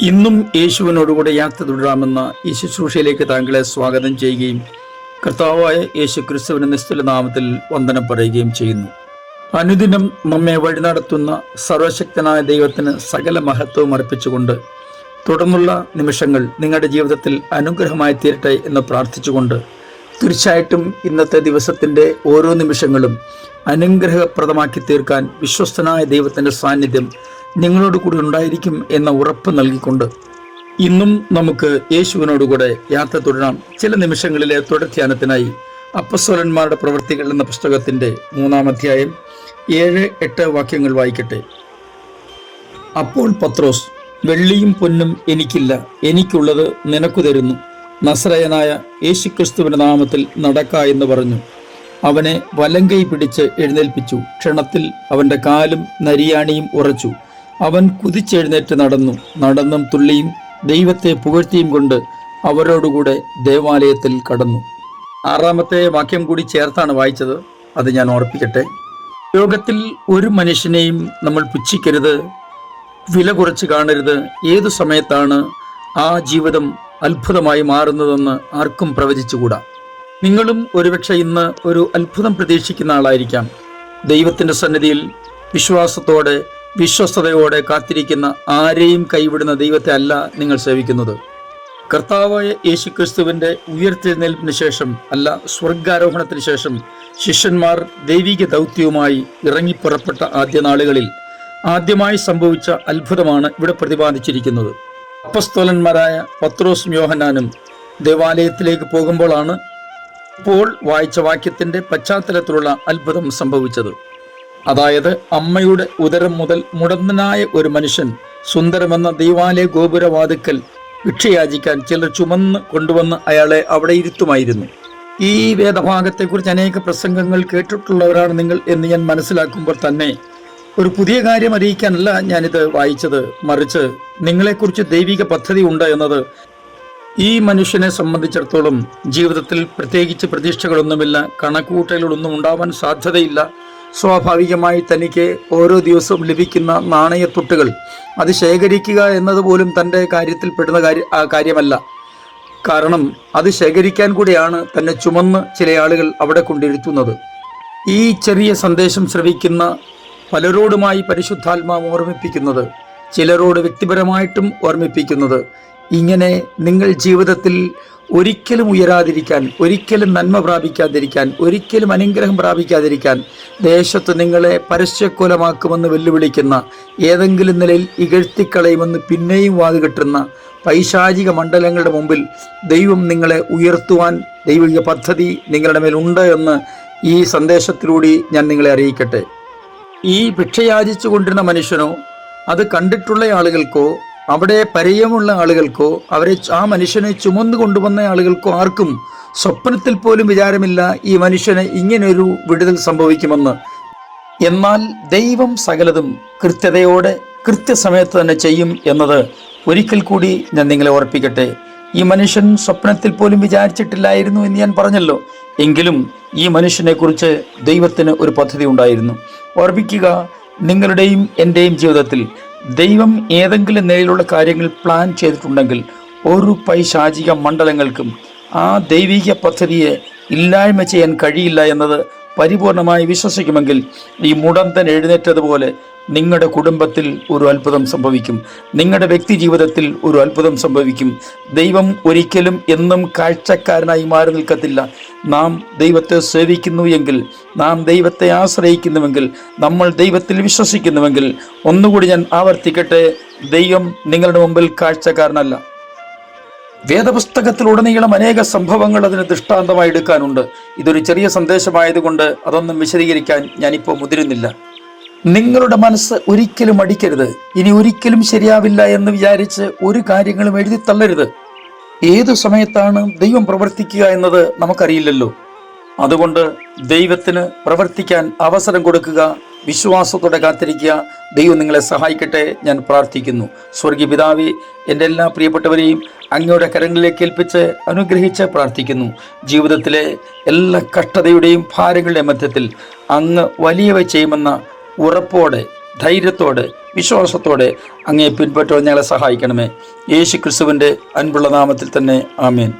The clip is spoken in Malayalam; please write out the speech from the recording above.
ഇന്നും യേശുവിനോടുകൂടെ യാത്ര തുടരാമെന്ന ഈ ശുശ്രൂഷയിലേക്ക് താങ്കളെ സ്വാഗതം ചെയ്യുകയും കർത്താവായ യേശു ക്രിസ്തുവിന്റെ നിസ്തുല നാമത്തിൽ വന്ദനം പറയുകയും ചെയ്യുന്നു. അനുദിനം നമ്മെ വഴി നടത്തുന്ന സർവശക്തനായ ദൈവത്തിന് സകല മഹത്വവും അർപ്പിച്ചുകൊണ്ട് തുടർന്നുള്ള നിമിഷങ്ങൾ നിങ്ങളുടെ ജീവിതത്തിൽ അനുഗ്രഹമായി തീരട്ടെ എന്ന് പ്രാർത്ഥിച്ചുകൊണ്ട് തീർച്ചയായിട്ടും ഇന്നത്തെ ദിവസത്തിന്റെ ഓരോ നിമിഷങ്ങളും അനുഗ്രഹപ്രദമാക്കി തീർക്കാൻ വിശ്വസ്തനായ ദൈവത്തിന്റെ സാന്നിധ്യം നിങ്ങളോട് കൂടെ ഉണ്ടായിരിക്കും എന്ന ഉറപ്പ് നൽകിക്കൊണ്ട് ഇന്നും നമുക്ക് യേശുവിനോടുകൂടെ യാത്ര തുടരാം. ചില നിമിഷങ്ങളിലെ തുടർധ്യാനത്തിനായി അപ്പസ്വലന്മാരുടെ പ്രവൃത്തികൾ എന്ന പുസ്തകത്തിന്റെ മൂന്നാം അധ്യായം ഏഴ് എട്ട് വാക്യങ്ങൾ വായിക്കട്ടെ. അപ്പോൾ പത്രോസ് വെള്ളിയും പൊന്നും എനിക്കില്ല എനിക്കുള്ളത് നിനക്കു തരുന്നു. നസ്രയനായ യേശുക്രിസ്തുവിന്റെ നാമത്തിൽ നടക്ക എന്ന് പറഞ്ഞു. അവനെ വലങ്കൈ പിടിച്ച് എഴുന്നേൽപ്പിച്ചു. ക്ഷണത്തിൽ അവന്റെ കാലും നരിയാണിയും ഉറച്ചു. അവൻ കുതിച്ചെഴുന്നേറ്റ് നടന്നു. നടന്നും തുള്ളിയും ദൈവത്തെ പുകഴ്ത്തിയും കൊണ്ട് അവരോടുകൂടെ ദേവാലയത്തിൽ കടന്നു. ആറാമത്തെ വാക്യം കൂടി ചേർത്താണ് വായിച്ചത്. അത് ഞാൻ ഓർപ്പിക്കട്ടെ. ലോകത്തിൽ ഒരു മനുഷ്യനെയും നമ്മൾ പുച്ഛിക്കരുത് വില കുറച്ച് കാണരുത്. ഏതു സമയത്താണ് ആ ജീവിതം അത്ഭുതമായി മാറുന്നതെന്ന് ആർക്കും പ്രവചിച്ചുകൂടാ. നിങ്ങളും ഒരുപക്ഷെ ഇന്ന് ഒരു അത്ഭുതം പ്രതീക്ഷിക്കുന്ന ആളായിരിക്കാം. ദൈവത്തിന്റെ സന്നിധിയിൽ വിശ്വാസത്തോടെ വിശ്വസ്തയോടെ കാത്തിരിക്കുന്ന ആരെയും കൈവിടുന്ന ദൈവത്തെ അല്ല നിങ്ങൾ സേവിക്കുന്നത്. കർത്താവായ യേശുക്രിസ്തുവിന്റെ ഉയർത്തെഴുന്നേൽപ്പിന് ശേഷം അല്ല സ്വർഗാരോഹണത്തിന് ശേഷം ശിഷ്യന്മാർ ദൈവിക ദൗത്യവുമായി ഇറങ്ങിപ്പുറപ്പെട്ട ആദ്യ നാളുകളിൽ ആദ്യമായി സംഭവിച്ച അത്ഭുതമാണ് ഇവിടെ പ്രതിപാദിച്ചിരിക്കുന്നത്. അപ്പസ്തോലന്മാരായ പത്രോസും യോഹന്നാനും ദേവാലയത്തിലേക്ക് പോകുമ്പോഴാണ് ഇപ്പോൾ വായിച്ച വാക്യത്തിന്റെ പശ്ചാത്തലത്തിലുള്ള അത്ഭുതം സംഭവിച്ചത്. അതായത് അമ്മയുടെ ഉദരം മുതൽ മുടന്തനായ ഒരു മനുഷ്യൻ സുന്ദരമെന്ന ദൈവാലയ ഗോപുരവാതുക്കൽ ഭിക്ഷയാചിക്കാൻ ചിലർ ചുമന്ന് കൊണ്ടുവന്ന് അയാളെ അവിടെ ഇരുത്തുമായിരുന്നു. ഈ വേദഭാഗത്തെക്കുറിച്ച് അനേക പ്രസംഗങ്ങൾ കേട്ടിട്ടുള്ളവരാണ് നിങ്ങൾ എന്ന് ഞാൻ മനസ്സിലാക്കുമ്പോൾ തന്നെ ഒരു പുതിയ കാര്യം അറിയിക്കാനല്ല ഞാനിത് വായിച്ചത്. മറിച്ച് നിങ്ങളെക്കുറിച്ച് ദൈവിക പദ്ധതി ഉണ്ട് എന്നത് ഈ മനുഷ്യനെ സംബന്ധിച്ചിടത്തോളം ജീവിതത്തിൽ പ്രത്യേകിച്ച് പ്രതീക്ഷകളൊന്നുമില്ല കണക്കുകൂട്ടലുകളൊന്നും ഉണ്ടാവാൻ സാധ്യതയില്ല. സ്വാഭാവികമായി തനിക്ക് ഓരോ ദിവസവും ലഭിക്കുന്ന നാണയത്തുട്ടുകൾ. അത് ശേഖരിക്കുക എന്നതുപോലും തന്റെ കാര്യത്തിൽ പെടുന്ന കാര്യ കാര്യമല്ല. കാരണം അത് ശേഖരിക്കാൻ കൂടിയാണ് തന്നെ ചുമന്ന് ചില ആളുകൾ അവിടെ കൊണ്ടിരുത്തുന്നത്. ഈ ചെറിയ സന്ദേശം ശ്രവിക്കുന്ന പലരോടുമായി പരിശുദ്ധാത്മാവ് ഓർമ്മിപ്പിക്കുന്നത് ചിലരോട് വ്യക്തിപരമായിട്ടും ഓർമ്മിപ്പിക്കുന്നത് ഇങ്ങനെ നിങ്ങൾ ജീവിതത്തിൽ ഒരിക്കലും ഉയരാതിരിക്കാൻ ഒരിക്കലും നന്മ പ്രാപിക്കാതിരിക്കാൻ ഒരിക്കലും അനുഗ്രഹം പ്രാപിക്കാതിരിക്കാൻ ദേശത്ത് നിങ്ങളെ പരസ്യക്കൊലമാക്കുമെന്ന് വെല്ലുവിളിക്കുന്ന ഏതെങ്കിലും നിലയിൽ ഇകഴ്ത്തിക്കളയുമെന്ന് പിന്നെയും വാതുകെട്ടുന്ന പൈശാചിക മണ്ഡലങ്ങളുടെ മുമ്പിൽ ദൈവം നിങ്ങളെ ഉയർത്തുവാൻ ദൈവിക പദ്ധതി നിങ്ങളുടെ മേലുണ്ട് എന്ന് ഈ സന്ദേശത്തിലൂടെ ഞാൻ നിങ്ങളെ അറിയിക്കട്ടെ. ഈ ഭിക്ഷയാചിച്ചു കൊണ്ടിരുന്ന മനുഷ്യനോ അത് കണ്ടിട്ടുള്ള ആളുകൾക്കോ അവിടെ പരിചയമുള്ള ആളുകൾക്കോ അവരെ ആ മനുഷ്യനെ ചുമന്നു കൊണ്ടുവന്ന ആളുകൾക്കോ ആർക്കും സ്വപ്നത്തിൽ പോലും വിചാരമില്ല ഈ മനുഷ്യന് ഇങ്ങനൊരു വിടുതൽ സംഭവിക്കുമെന്ന്. എന്നാൽ ദൈവം സകലതും കൃത്യതയോടെ കൃത്യസമയത്ത് തന്നെ ചെയ്യും എന്നത് ഒരിക്കൽ കൂടി ഞാൻ നിങ്ങളെ ഓർപ്പിക്കട്ടെ. ഈ മനുഷ്യൻ സ്വപ്നത്തിൽ പോലും വിചാരിച്ചിട്ടില്ലായിരുന്നു എന്ന് ഞാൻ പറഞ്ഞല്ലോ. എങ്കിലും ഈ മനുഷ്യനെക്കുറിച്ച് ദൈവത്തിന് ഒരു പദ്ധതി ഉണ്ടായിരുന്നു. ഓർപ്പിക്കുക നിങ്ങളുടെയും എന്റെയും ജീവിതത്തിൽ ദൈവം ഏതെങ്കിലും നിലയിലുള്ള കാര്യങ്ങൾ പ്ലാൻ ചെയ്തിട്ടുണ്ടെങ്കിൽ ഒരു പൈശാചിക മണ്ഡലങ്ങൾക്കും ആ ദൈവിക പദ്ധതിയെ ഇല്ലായ്മ ചെയ്യാൻ കഴിയില്ല എന്നത് പരിപൂർണമായി വിശ്വസിക്കുമെങ്കിൽ ഈ മുടന്തൻ എഴുന്നേറ്റതുപോലെ നിങ്ങളുടെ കുടുംബത്തിൽ ഒരു അത്ഭുതം സംഭവിക്കും. നിങ്ങളുടെ വ്യക്തി ജീവിതത്തിൽ ഒരു അത്ഭുതം സംഭവിക്കും. ദൈവം ഒരിക്കലും എന്നും കാഴ്ചക്കാരനായി മാറി നിൽക്കത്തില്ല. നാം ദൈവത്തെ സേവിക്കുന്നു എങ്കിൽ നാം ദൈവത്തെ ആശ്രയിക്കുന്നുവെങ്കിൽ നമ്മൾ ദൈവത്തിൽ വിശ്വസിക്കുന്നുവെങ്കിൽ ഒന്നുകൂടി ഞാൻ ആവർത്തിക്കട്ടെ ദൈവം നിങ്ങളുടെ മുമ്പിൽ കാഴ്ചക്കാരനല്ല. വേദപുസ്തകത്തിലുടനീളം അനേക സംഭവങ്ങൾ അതിന് ദൃഷ്ടാന്തമായി എടുക്കാനുണ്ട്. ഇതൊരു ചെറിയ സന്ദേശമായതുകൊണ്ട് അതൊന്നും വിശദീകരിക്കാൻ ഞാനിപ്പോൾ മുതിരുന്നില്ല. നിങ്ങളുടെ മനസ്സ് ഒരിക്കലും അടിക്കരുത് ഇനി ഒരിക്കലും ശരിയാവില്ല എന്ന് വിചാരിച്ച് ഒരു കാര്യങ്ങളും എഴുതി തള്ളരുത്. ഏതു സമയത്താണ് ദൈവം പ്രവർത്തിക്കുക എന്നത് നമുക്കറിയില്ലല്ലോ. അതുകൊണ്ട് ദൈവത്തിന് പ്രവർത്തിക്കാൻ അവസരം കൊടുക്കുക വിശ്വാസത്തോടെ കാത്തിരിക്കുക. ദൈവം നിങ്ങളെ സഹായിക്കട്ടെ. ഞാൻ പ്രാർത്ഥിക്കുന്നു. സ്വർഗീയ പിതാവി എന്റെ എല്ലാ പ്രിയപ്പെട്ടവരെയും അങ്ങയുടെ കരങ്ങളിലേക്ക് ഏൽപ്പിച്ച് അനുഗ്രഹിച്ച് പ്രാർത്ഥിക്കുന്നു. ജീവിതത്തിലെ എല്ലാ കഷ്ടതയുടെയും ഭാരങ്ങളുടെ മധ്യത്തിൽ അങ്ങ് വലിയവ ചെയ്യുമെന്ന ഉറപ്പോടെ ധൈര്യത്തോടെ വിശ്വാസത്തോടെ അങ്ങേ പിൻപറ്റുവാൻ ഞങ്ങളെ സഹായിക്കണമേ. യേശു ക്രിസ്തുവിന്റെ അൻപുള്ള നാമത്തിൽ തന്നെ ആമേൻ.